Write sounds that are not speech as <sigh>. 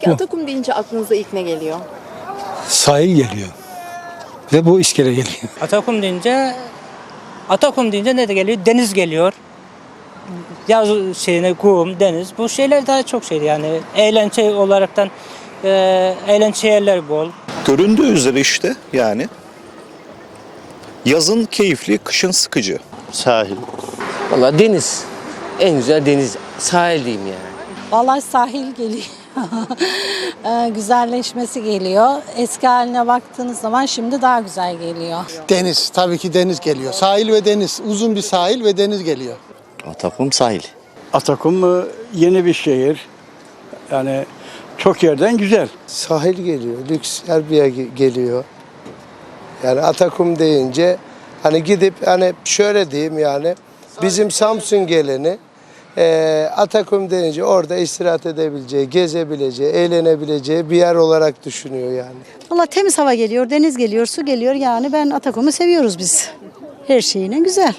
Peki Atakum deyince aklınıza ilk ne geliyor? Sahil geliyor. Ve bu iskele geliyor. Atakum deyince Atakum deyince ne de geliyor? Deniz geliyor. Yaz şeyine kum, deniz. Bu şeyler daha çok şeydi yani. Eğlence olaraktan e, eğlence yerler bol. Göründüğü üzere işte yani. Yazın keyifli, kışın sıkıcı. Sahil. Valla deniz. En güzel deniz. Sahil diyeyim yani. Vallahi sahil geliyor. <laughs> Ee, Güzelleşmesi geliyor. Eski haline baktığınız zaman şimdi daha güzel geliyor. Deniz, tabii ki deniz geliyor. Sahil ve deniz, uzun bir sahil ve deniz geliyor. Atakum sahil. Atakum e, yeni bir şehir. Yani çok yerden güzel. Sahil geliyor, lüks her bir yer ge- geliyor. Yani Atakum deyince hani gidip hani şöyle diyeyim yani bizim Samsun geleni eee Atakum deyince orada istirahat edebileceği, gezebileceği, eğlenebileceği bir yer olarak düşünüyor yani. Valla temiz hava geliyor, deniz geliyor, su geliyor. Yani ben Atakum'u seviyoruz biz. Her şeyine güzel.